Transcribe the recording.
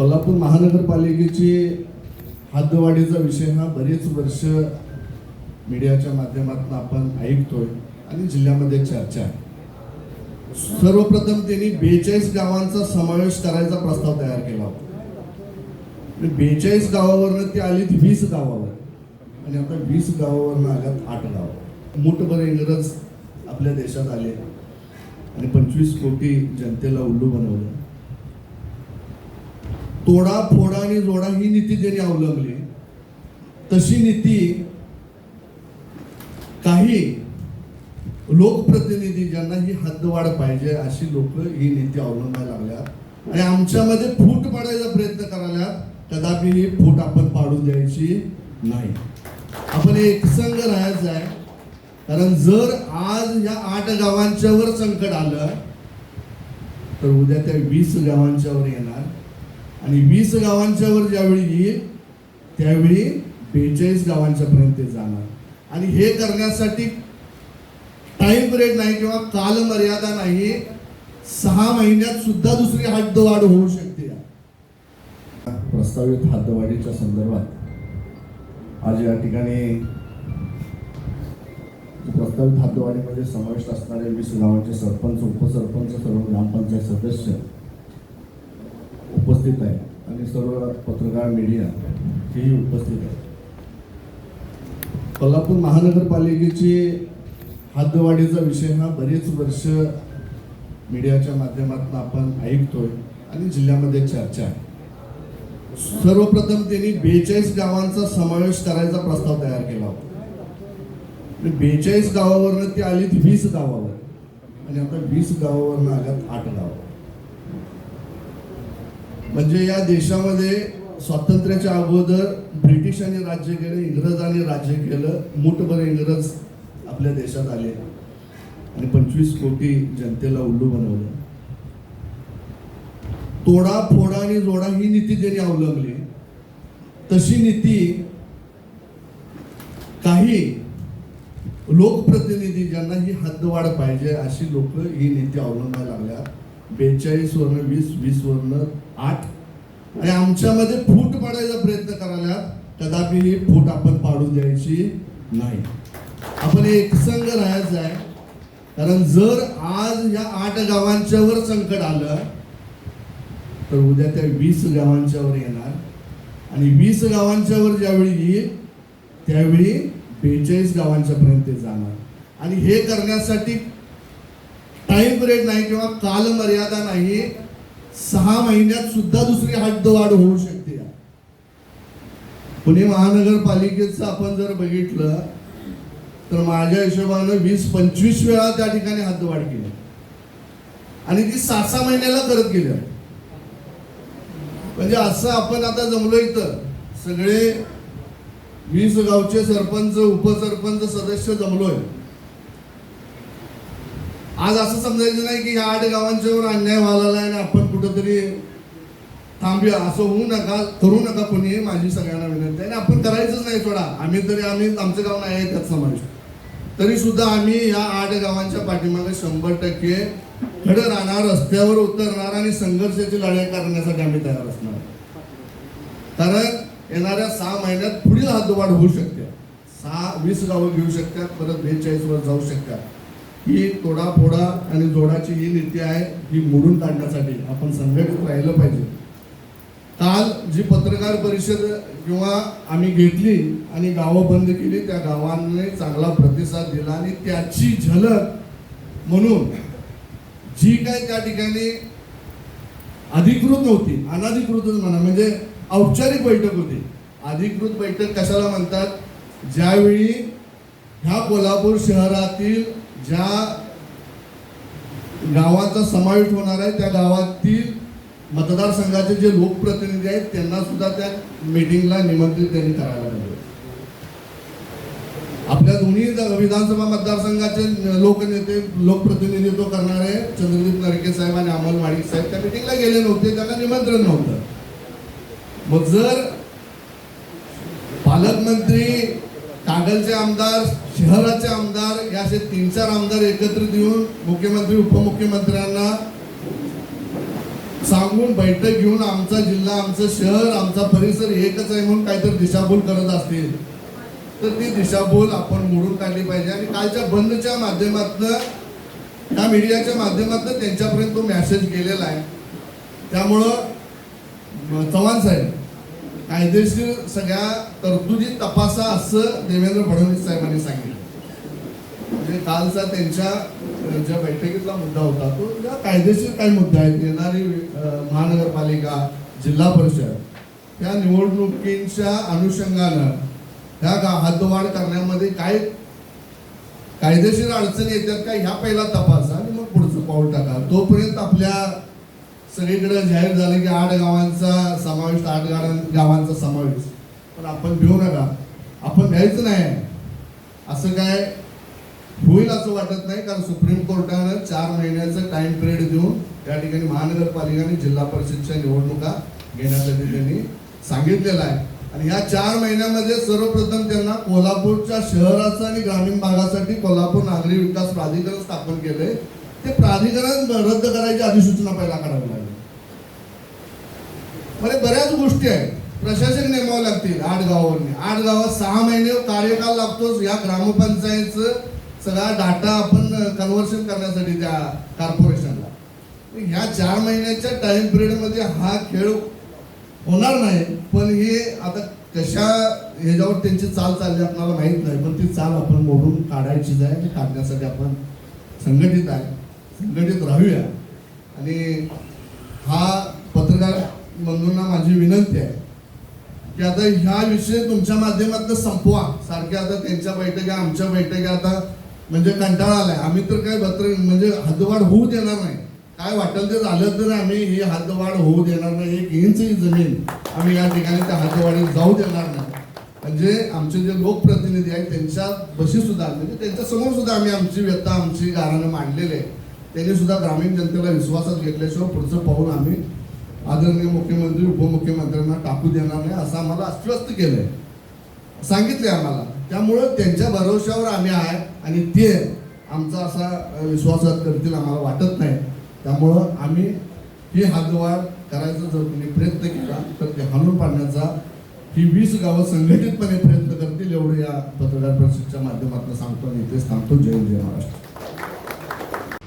कोल्हापूर महानगरपालिकेची हद्दवाढीचा विषय हा बरीच वर्ष मीडियाच्या माध्यमातून आपण ऐकतोय आणि जिल्ह्यामध्ये चर्चा आहे. सर्वप्रथम त्यांनी बेचाळीस गावांचा समावेश करायचा प्रस्ताव तयार केला होता. बेचाळीस गावावरनं ती आली वीस गावावर. आणि आता वीस गावावरनं आल्यात आठ गाव. मोठभर इंग्रज आपल्या देशात आले. आणि पंचवीस कोटी जनतेला उल्लू बनवलं. तोडा फोडा आणि जोडा ही नीती त्यांनी अवलंबली. तशी नीती काही लोकप्रतिनिधी ज्यांना ही हद्दवाढ पाहिजे अशी लोक ही नीती अवलंबायला लागल्यात आणि आमच्यामध्ये फूट पाडायचा प्रयत्न करायला कदापि ही फूट आपण पाडू द्यायची नाही. आपण एकसंग राहायचं आहे. कारण जर आज या आठ गावांच्यावर संकट आलं तर उद्या त्या वीस गावांच्यावर येणार. आणि वीस गावांच्यावर ज्यावेळी येईल त्यावेळी बेचाळीस गावांच्या पर्यंत ते जाणार. आणि हे करण्यासाठी टाइम पिरियड नाही किंवा काल मर्यादा नाही सहा महिन्यात सुद्धा दुसरी हद्दवाढ होऊ शकते. प्रस्तावित हद्दवाढीच्या संदर्भात आज या ठिकाणी प्रस्तावित हद्दवाढीमध्ये समाविष्ट असणारे वीस गावांचे सरपंच उपसरपंच सर्व ग्रामपंचायत सदस्य उपस्थित आहे. आणि सर्व पत्रकार मीडिया हेही उपस्थित आहे कोल्हापूर महानगरपालिकेची हद्दवाढीचा विषय हा बरीच वर्ष मीडियाच्या माध्यमातून आपण ऐकतोय आणि जिल्ह्यामध्ये चर्चा आहे. सर्वप्रथम त्यांनी बेचाळीस गावांचा समावेश करायचा प्रस्ताव तयार केला होता. बेचाळीस गावावरनं ती आली वीस गावावर. आणि आता वीस गावावरनं आल्यात आठ. म्हणजे या देशामध्ये स्वातंत्र्याच्या अगोदर ब्रिटिशांनी राज्य केलं इंग्रजांनी राज्य केलं मोठभर इंग्रज आपल्या देशात आले. आणि पंचवीस कोटी जनतेला उल्लू बनवलं. तोडा फोडा आणि जोडा ही नीती त्यांनी अवलंबली. तशी नीती काही लोकप्रतिनिधी ज्यांना ही हद्दवाढ पाहिजे अशी लोक ही नीती अवलंबायला लागल्या. बेचाळीस वर्ण वीस वीस वर्ण आठ आणि आमच्यामध्ये फूट पाडायचा प्रयत्न करायला कदापि ही फूट आपण पाडून द्यायची नाही. आपण एकसंग राहायचं आहे. कारण जर आज या आठ गावांच्यावर संकट आलं तर उद्या त्या वीस गावांच्यावर येणार. आणि वीस गावांच्यावर ज्यावेळी येईल त्यावेळी बेचाळीस गावांच्यापर्यंत ते जाणार. आणि हे करण्यासाठी टाइम पिरियड नाही किंवा काल मर्यादा नाही. सहा महिन्यात सुद्धा दुसरी हद्दवाढ होऊ शकते. पुणे महानगरपालिकेचं आपण जर बघितलं तर माझ्या हिशोबानं वीस पंचवीस वेळा त्या ठिकाणी हद्दवाढ केली. आणि ती सहा सहा महिन्याला करत गेली म्हणजे असं आपण आता जमलो इथं. सगळे वीस गावचे सरपंच उपसरपंच सदस्य जमलोय. आज असं समजायचं नाही की या आठ गावांच्यावर अन्याय व्हायला आणि आपण कुठंतरी थांबूया. असं होऊ नका करू नका कोणी माझी सगळ्यांना विनंती आहे. आणि आपण करायचंच नाही थोडा आम्ही तरी आम्ही आमचं गाव नाही आहे त्यात समावेश तरी सुद्धा आम्ही या आठ गावांच्या पाठीमागे शंभर टक्के खडं राहणार रस्त्यावर उतरणार आणि संघर्षाची लढाई करण्यासाठी आम्ही तयार असणार. कारण येणाऱ्या सहा महिन्यात पुढील हातवाढ होऊ शकते. सहा वीस गावं घेऊ शकतात परत बेचाळीस वर जाऊ शकतात. ही तोडाफोडा आणि जोडाची ही नीती आहे ही मोडून काढण्यासाठी आपण संघटित राहिलं पाहिजे. काल जी पत्रकार परिषद किंवा आम्ही घेतली आणि गावं बंद केली त्या गावांनी चांगला प्रतिसाद दिला आणि त्याची झलक म्हणून जी काय त्या ठिकाणी अधिकृत नव्हती अनाधिकृतच म्हणा म्हणजे औपचारिक बैठक होती. अधिकृत बैठक कशाला म्हणतात? ज्यावेळी ह्या कोल्हापूर शहरातील ज्या गावाचा समावेश होणार आहे त्या गावातील मतदारसंघाचे जे लोकप्रतिनिधी आहेत त्यांना सुद्धा त्या मीटिंगला निमंत्रित त्यांनी करायला पाहिजे आपल्या दोन्ही विधानसभा मतदारसंघाचे लोकनेते लोकप्रतिनिधित्व करणारे चंद्रदीप नरके साहेब आणि अमोल माडिक साहेब त्या मीटिंगला गेले नव्हते त्यांना निमंत्रण नव्हतं. मग जर पालकमंत्री कागलचे आमदार शहराचे आमदार या असे तीन चार आमदार एकत्रित येऊन मुख्यमंत्री उपमुख्यमंत्र्यांना सांगून बैठक घेऊन आमचा जिल्हा आमचं शहर आमचा परिसर एकच आहे म्हणून काहीतरी दिशाभूल करत असतील. तर ती दिशाभूल आपण मोडून काढली पाहिजे. आणि कालच्या बंदच्या माध्यमातनं या मीडियाच्या माध्यमातनं त्यांच्यापर्यंत तो मॅसेज गेलेला आहे. त्यामुळं चव्हाण साहेब कायदेशीर सगळ्या तरतुदी तपासा असं देवेंद्र फडणवीस साहेबांनी सांगितलं. म्हणजे कालचा त्यांच्या ज्या बैठकीतला मुद्दा होता तो ज्या कायदेशीर काही मुद्दे आहेत येणारी महानगरपालिका जिल्हा परिषद या निवडणुकींच्या अनुषंगानं ह्या गा हद्दवाढ करण्यामध्ये काय कायदेशीर अडचणी येतात का ह्या पहिला तपासा आणि मग पुढचं पाऊल टाका. तोपर्यंत आपल्या सगळीकडे जाहीर झालं की आठ गावांचा समावेश आठ गावां- गावांचा समावेश. पण आपण घेऊ नका. आपण घ्यायचं नाही. असं काय होईल असं वाटत नाही कारण सुप्रीम कोर्टानं चार महिन्याचं टाइम पिरियड देऊन त्या ठिकाणी महानगरपालिका आणि जिल्हा परिषदच्या निवडणुका घेण्यासाठी त्यांनी सांगितलेलं आहे. आणि या चार महिन्यामध्ये सर्वप्रथम त्यांना कोल्हापूरच्या शहराचं आणि ग्रामीण भागासाठी कोल्हापूर नागरी विकास प्राधिकरण स्थापन केलंय. ते प्राधिकरण रद्द करायची अधिसूचना पहिला काढावी लागली. म्हणजे बऱ्याच गोष्टी आहेत. प्रशासक नेमावं लागतील आठ गावांनी आठ गावात सहा महिने कार्यकाल लागतोच. या ग्रामपंचायतचं सगळा डाटा आपण कन्व्हर्शन करण्यासाठी त्या कॉर्पोरेशनला. ह्या चार महिन्याच्या टाइम पिरियडमध्ये हा खेळ होणार नाही. पण हे आता कशा ह्याच्यावर त्यांची चाल चालली आपल्याला माहीत नाही. पण ती चाल आपण मोडून काढायचीच आहे आणि काढण्यासाठी आपण संघटित आहे. संघटित राहूया. आणि हा पत्रकार बंधूंना माझी विनंती आहे की आता ह्या विषय तुमच्या माध्यमातून संपवा. सारख्या आता त्यांच्या बैठका आमच्या बैठका आता म्हणजे कंटाळा आलाय. आम्ही तर काय पत्र म्हणजे हद्दवाढ होऊ देणार नाही. काय वाटेल ते झालं तर आम्ही ही हद्दवाढ होऊ देणार नाही. एक इंच ही जमीन आम्ही या ठिकाणी त्या हद्दवाढीत जाऊ देणार नाही. म्हणजे आमचे जे लोकप्रतिनिधी आहेत त्यांच्या बशी सुद्धा म्हणजे त्यांच्यासमोर सुद्धा आम्ही आमची व्यथा आमची गारानं मांडलेली आहे. त्यांनी सुद्धा ग्रामीण जनतेला विश्वासात घेतल्याशिवाय पुढचं पाहून आम्ही आदरणीय मुख्यमंत्री उपमुख्यमंत्र्यांना टाकू देणार नाही असं आम्हाला आश्वस्त केलंय. सांगितले आम्हाला. त्यामुळं त्यांच्या भरोश्यावर आम्ही आहे आणि ते आमचा असा विश्वासात करतील आम्हाला वाटत नाही. त्यामुळं आम्ही ही हातवाढ करायचा जर तुम्ही प्रयत्न केला तर ते हाणून पाडण्याचा ही वीस गावं संघटितपणे प्रयत्न करतील एवढं या पत्रकार परिषदेच्या माध्यमातून सांगतो आणि इथेच थांबतो. जय जय महाराष्ट्र.